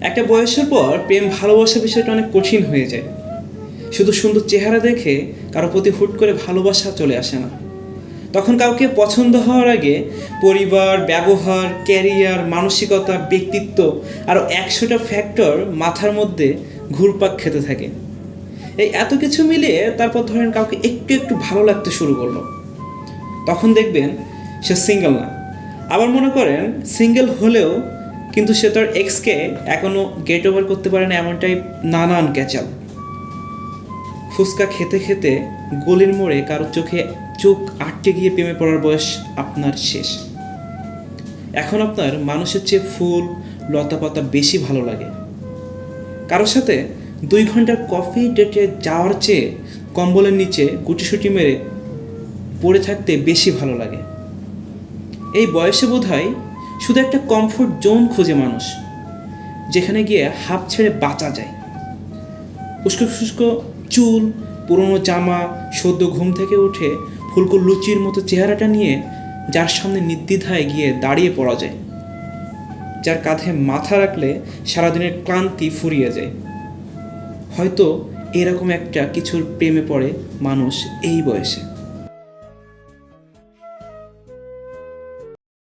একটা বয়সের পর প্রেম ভালোবাসা বিষয়টা অনেক কঠিন হয়ে যায়। শুধু সুন্দর চেহারা দেখে কারও প্রতি হুট করে ভালোবাসা চলে আসে না। তখন কাউকে পছন্দ হওয়ার আগে পরিবার, ব্যবহার, ক্যারিয়ার, মানসিকতা, ব্যক্তিত্ব আরও একশোটা ফ্যাক্টর মাথার মধ্যে ঘুরপাক খেতে থাকে। এই এত কিছু মিলিয়ে তারপর ধরেন কাউকে একটু একটু ভালো লাগতে শুরু করল। তখন দেখবেন সে সিঙ্গেল না। আবার মনে করেন, সিঙ্গেল হলেও কিন্তু সে তার এক্সকে এখনও গেট ওভার করতে পারে না এমনটাই নানান ক্যাচাল। ফুচকা খেতে খেতে গলির মোড়ে কারও চোখে চোখ আটকে গিয়ে প্রেমে পড়ার বয়স আপনার শেষ। এখন আপনার মানুষের চেয়ে ফুল, লতা পাতা বেশি ভালো লাগে। কারোর সাথে দুই ঘণ্টার কফি ডেটে যাওয়ার চেয়ে কম্বলের নিচে গুটিসুটি মেরে পড়ে থাকতে বেশি ভালো লাগে। এই বয়সে বোধ হয় শুধু একটা কমফোর্ট জোন খোঁজে মানুষ, যেখানে গিয়ে হাফ ছেড়ে বাঁচা যায়। উস্কো ফুস্কো চুল, পুরনো জামা, সদ্য ঘুম থেকে উঠে ফুলকো লুচির মতো চেহারাটা নিয়ে যার সামনে নির্দ্বিধায় গিয়ে দাঁড়িয়ে পড়া যায়, যার কাঁধে মাথা রাখলে সারাদিনের ক্লান্তি ফুরিয়ে যায়। হয়তো এরকম একটা কিছুর প্রেমে পড়ে মানুষ এই বয়সে।